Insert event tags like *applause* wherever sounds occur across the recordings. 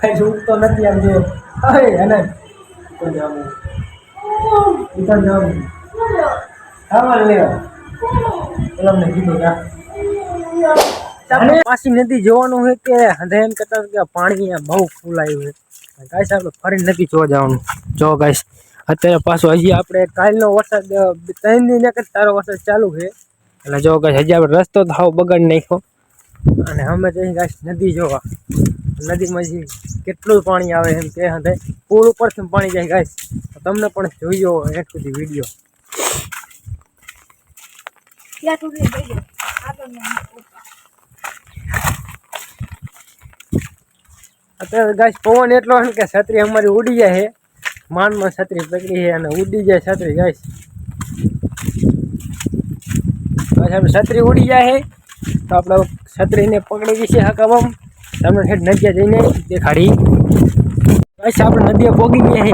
કઈ છૂટતો નથી આમ જો. અરે અને ઉતર જાવું હા ખાવા લેવા પેલા મેં કીધું જા પાછી નદી જોવાનું હોય કે હંધે કહેતા કે પાણી બહુ ફૂલાયું છે ગાઈસ, આપણે ફરી નથી જોવા જવાનું. જો ગાઈસ, અત્યારે પાછું હજી આપણે કાલનો વરસાદ ત્રણ દિન એક જ તારો વરસાદ ચાલુ છે. એટલે જો ગાઈસ, હજી આપણે રસ્તો હાવ બગાડી નાખ્યો. અને અમે જઈ ગાઈસ નદી જોવા. નદીમાં હજી કેટલું પાણી આવે એમ કે હંધે પુલ ઉપરથી પાણી જાય ગાઈસ. તમને પણ જોઈજો એક સુધી વીડિયો. ત્યાં સુધી જઈ જાઓ. આગળ નહીં. અત્યારે ગાઈસ પવન એટલો છે ને કે છત્રી અમારી ઉડી જાય છે. માંડમાં છત્રી પકડી છે અને ઉડી જાય છત્રી ગાઈસ. ગાઈસ આપણે છત્રી ઉડી જાય છે. તો આપણે છત્રીને પકડી દઈશું હકાવમ તમને હેઠ નદીએ જઈને દેખાડી. ગાઈસ આપણે નદીએ પોગી ગયા છે.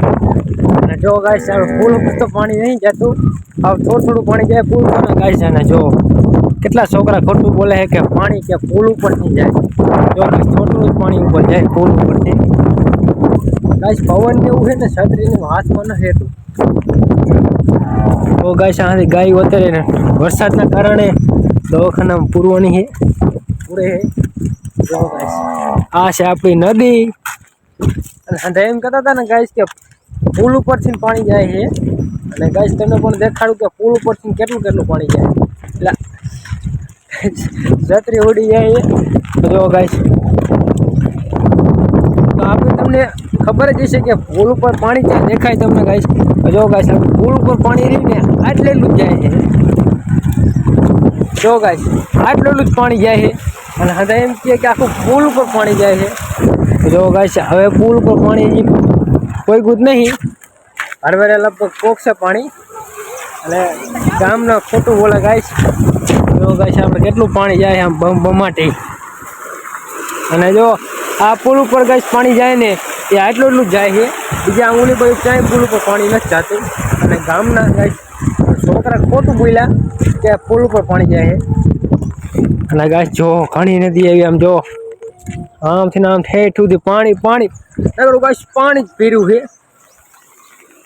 અને જો ગાય આપણે ફૂલ તો પાણી નહીં જતું. હવે થોડું થોડું પાણી જાય પુલ ગાય છે, અને જો કેટલા છોકરા ખોટું બોલે છે કે પાણી કે પુલ ઉપર નહીં જાય. જો થોડું થોડું પાણી ઉપર જાય પુલ ઉપરથી ગાય પવન એવું છે ને, છત્રીને હાથમાં ન રહેતું. તો ગાય સાથે ગાય અત્યારે વરસાદના કારણે દવાખાનામાં પૂરવાની છે. પૂરે છે જો ગાઈસ આ છે આપણી નદી. અને સાંજે એમ કહેતા હતા ને ગાઈસ કે પુલ ઉપરથી ને પાણી જાય છે. અને ગાઈસ તમને પણ દેખાડું કે પુલ ઉપરથી કેટલું કેટલું પાણી જાય. એટલે છત્રી ઉડી જાય છે. તો જો ગાઈસ તો આપણે તમને ખબર જ હશે કે પુલ ઉપર પાણી ક્યાં દેખાય તમને ગાઈસ તો જો ગાઈસ આપણે પુલ ઉપર પાણી રહ્યું ને આટલેલું જ જાય છે. જો ગાઈસ આટલેલું જ પાણી જાય છે. અને હવે એમ કહે કે આખું પુલ ઉપર પાણી જાય છે. જો ગાય હવે પુલ ઉપર પાણી કોઈ ગુજ નહીં. હરવેરે લગભગ પોકશે પાણી. અને ગામના ખોટું બોલે છે જો ગાઈસ આપણે કેટલું પાણી જાય છે આમ બમ બમાટી. અને જો આ પુલ ઉપર ગાય પાણી જાય ને એ આટલું એટલું જાય છે. બીજા આંગુલી બધું ક્યાંય પુલ ઉપર પાણી નથી જતું. અને ગામના ગાય છોકરા ખોટું બોલ્યા કે પુલ ઉપર પાણી જાય છે. અને ગાય જો ઘણી નદી આવી, આમ જો આમથી આમ ઠેઠ સુધી પાણી પાણી. આગળ ગાય પાણી જ પીર્યું છે.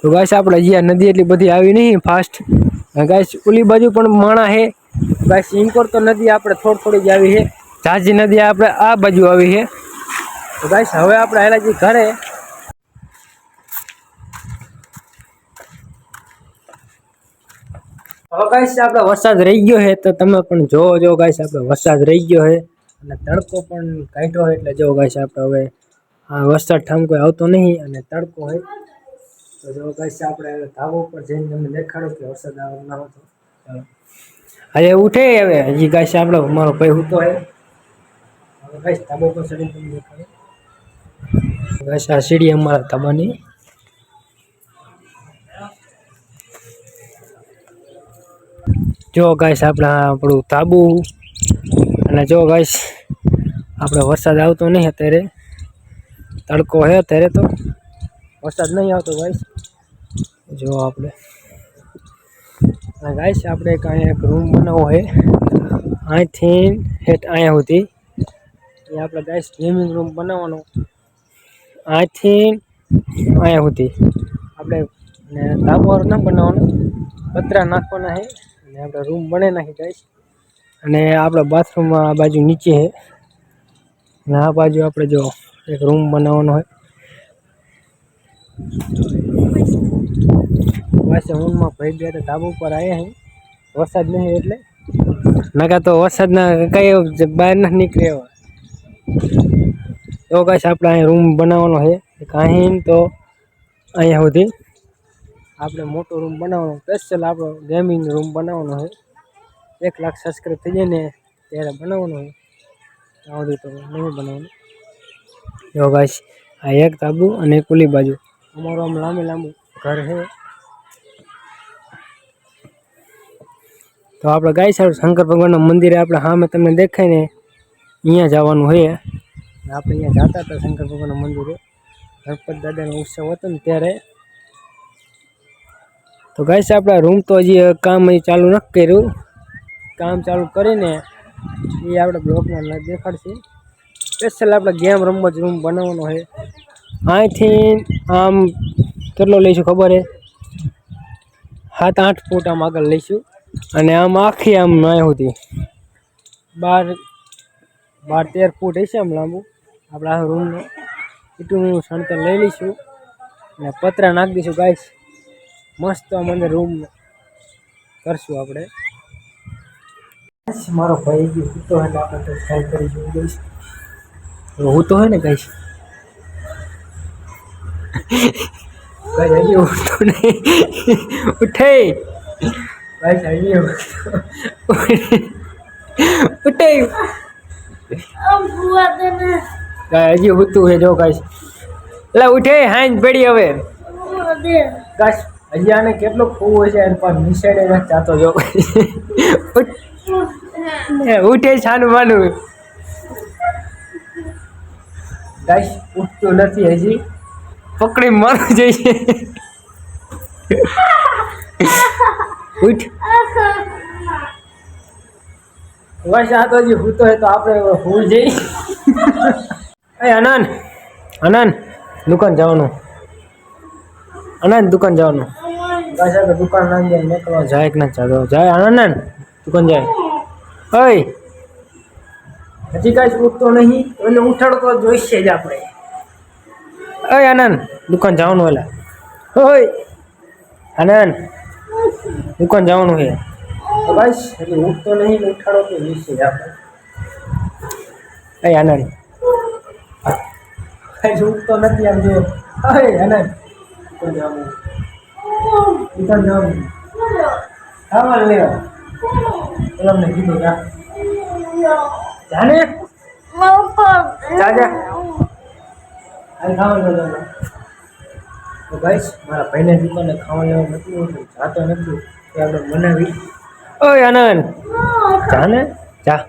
તો ગાય આપણે જ્યાં નદી એટલી બધી આવી નહીં ફાસ્ટ ગાય ઓલી બાજુ પણ માણા છે. ગાય ઇન્કોર તો નદી આપણે થોડી થોડી જ આવી છે. ઝાઝી નદી આપણે આ બાજુ આવી છે. તો ગાય હવે આપણે આવેલા જે ઘરે. હવે ગાઈસ આપણે વરસાદ રહી ગયો છે, તો તમે પણ જોવો, જો ગાઈસ આપણે વરસાદ રહી ગયો છે, અને તડકો પણ કાઢ્યો છે, એટલે જો ગાઈસ આપણે હવે આ વરસાદ ઠામકો આવતો નહીં, અને તડકો હોય તો જો ગાઈસ આપણે હવે ધાબો ઉપર જઈને તમને દેખાડો કે વરસાદ આવે ના હતો હવે ઉઠે હવે, હજી ગાઈસ આપણે મારો ભાઈ ઉઠો હે હવે ગાઈસ ધાબો ઉપર ચડીને તમને દેખાડો. ગાઈસ આ સીડી અમારા ધાબાની. જો ગાઈસ આપણે આ આપણું તાબુ અને જો ગાઈસ આપણે વરસાદ આવતો નહીં અત્યારે. તડકો હે અત્યારે તો. વરસાદ નહીં આવતો ગાઈસ જો આપણે. અને ગાઈસ આપણે એક અહીંયા એક રૂમ બનાવવો છે. અહીંથી હેઠ અહીંયા સુધી. એ આપણે ગાઈસ ગેમિંગ રૂમ બનાવવાનો. અહીંથી અહીંયા સુધી. આપણે ને ધાબાવાળો ના બનાવવાનો. પતરા નાખવાના છે. અને આપણે રૂમ બને નાખી ગાઈસ અને આપણા બાથરૂમમાં આ બાજુ નીચે છે. અને આ બાજુ આપણે જો એક રૂમ બનાવવાનો હોય. પાસે રૂમમાં ભાઈ ગયા તો ધાબા ઉપર આવ્યા છે વરસાદ નહીં એટલે. નકા તો વરસાદના કઈ બહાર ના નીકળે એવા. તો કાંઈ આપણે અહીંયા રૂમ બનાવવાનો છે. કાંઈ તો અહીંયા સુધી આપણે મોટો રૂમ બનાવવાનો સ્પેશિયલ આપણો ગેમિંગ રૂમ બનાવવાનો છે. એક લાખ સબસ્ક્રાઈબ થઈ જાય ને ત્યારે બનાવવાનો છે. ત્યાં સુધી તો નહીં બનાવવાનું. જો ગાઈસ આ એક તાબુ અને એક ઓલી બાજુ. અમારું આમ લાંબુ લાંબુ ઘર છે. તો આપણે ગાઈસ સારું શંકર ભગવાનના મંદિરે આપણે સામે તમને દેખાય ને અહીંયા જવાનું છે. આપણે અહીંયા જતા હતા શંકર ભગવાનના મંદિરે. ગણપત દાદાનો ઉત્સવ હતો ને ત્યારે તો ગાઈસ આપણા રૂમ તો હજી કામ અહીં ચાલુ નથી કર્યું. કામ ચાલુ કરીને એ આપણે બ્લોકમાં દેખાડશે. સ્પેશિયલ આપણે ગેમ રમવા જ રૂમ બનાવવાનો છે. અહીંથી આમ કેટલો લઈશું ખબર હે? સાત આઠ ફૂટ આમ આગળ લઈશું. અને આમ આખી આમ નાય હતી. બાર બાર તેર ફૂટ હશે આમ લાંબુ. આપણા રૂમનો એટલું સણતર લઈ લઈશું. અને પતરા નાખી દઈશું ગાઈસ મસ્ત મને રૂમ કરશું આપણે. મારો ભાઈ ગયો હું તો એટલે આપણે તો ટ્રાય કરી જોઈ ગઈશ હું તો હોય ને કહીશ? ભાઈ હજી ઉઠતો નહીં ઉઠે. ભાઈ હજી ઉઠે. કાંઈ હજી ઉઠતું છે જો કાંઈ એટલે ઉઠે હાઈન પડી હવે. કાશ હજી આને ખૂબ હોય છે એમ પણ નિશાળે ચાતો જાતો જો. ઉઠે છાનું માનું. ગાઈસ ઉઠતું નથી હજી. પકડી મારું જોઈએ ઉઠ. બસ આ તો હજી હૂતો હોય તો આપણે હું જઈ. એ અનન અનન દુકાન જવાનું. અનંત દુકાન જવાનું. આપણે દુકાન હજી કાંઈ ઉઠતો નહીં એને ઉઠાડતો જોઈશે જ આપણે. ઓય આનંદ દુકાન જવાનું એલા આનંદ દુકાન જવાનું છે બસ હજી ઉઠતો નહીં ઉઠાડો તો જોઈશે જ આપણે. ઓય આનંદ કાંઈ ઉઠતો નથી આમ જો. ઓય આનંદ દુકાન જવાનું. દુકાન જવાનું સામાન લેવા પેલા અમને કીધું જા. જાને જા જા હાલ તો ગાઈસ મારા ભાઈને દુકાને ખાવા લેવા નથી હોતું જાતો નથી. એ આપણે મનાવી. ઓય આનંદ. જાને જા.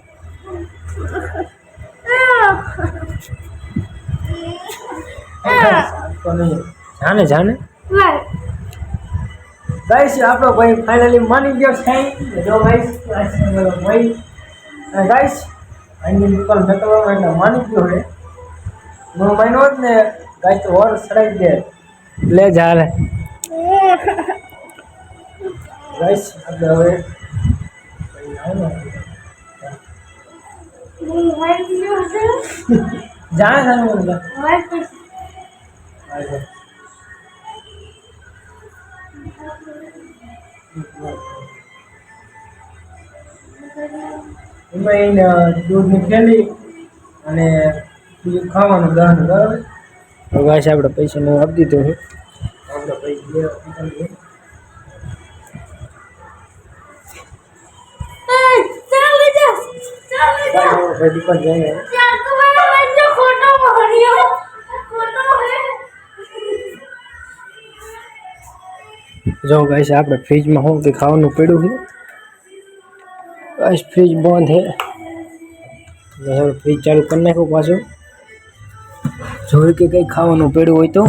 તો નહીં. જાને જાને ગાઈસ આપણો ભાઈ ફાઇનલી માની ગયો છે. જો ગાઈસ ભાઈ ગાઈસ અહીંની દુકાન નકલવામાં એટલે માની ગયો હે નો માન્યો જ ને ગાઈસ તો ઓર સડાઈ દે. લે જા લે. ગાઈસ આપણે હવે. *laughs* જાણે જાણે એમાં એને દૂધની થેલી અને બીજું ખાવાનું બરાબર હવે ગાઈસ આપણે પૈસા ને આપી દીધો છે. આપણે પૈસા જો ગાઈસ આપણે ફ્રીજમાં શું કે ખાવાનું પડ્યું છે ગાઈસ ફ્રીજ બંધ છે એટલે હવે ફ્રીજ ચાલુ કરી નાખું પાછું જોયું કે કંઈ ખાવાનું પડ્યું હોય તો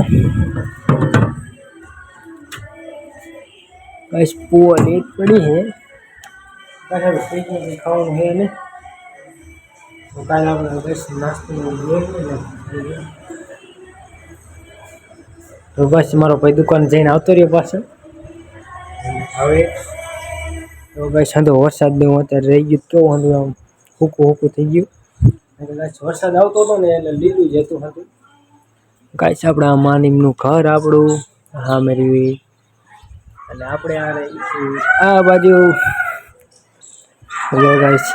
ગાઈસ પુઆ લેટ પડી છે પાછળ ફ્રીજમાં કંઈ ખાવાનું છે ને તો કાલે આપણે બસ નાસ્તો લઈએ તો બસ મારો ભાઈ દુકાન જઈને આવતો રહ્યો પાછો હવે તો ભાઈ સાંધો વરસાદ ને અત્યારે રહી ગયું કેવું હતું આમ હૂકું હૂકું થઈ ગયું. વરસાદ આવતો હતો ને એટલે લીલું જતું હતું ગાઈસ આપણે આ માનીમનું ઘર આપણું? હા મેળવી અને આપણે આ આ બાજુ. જો ગાઈસ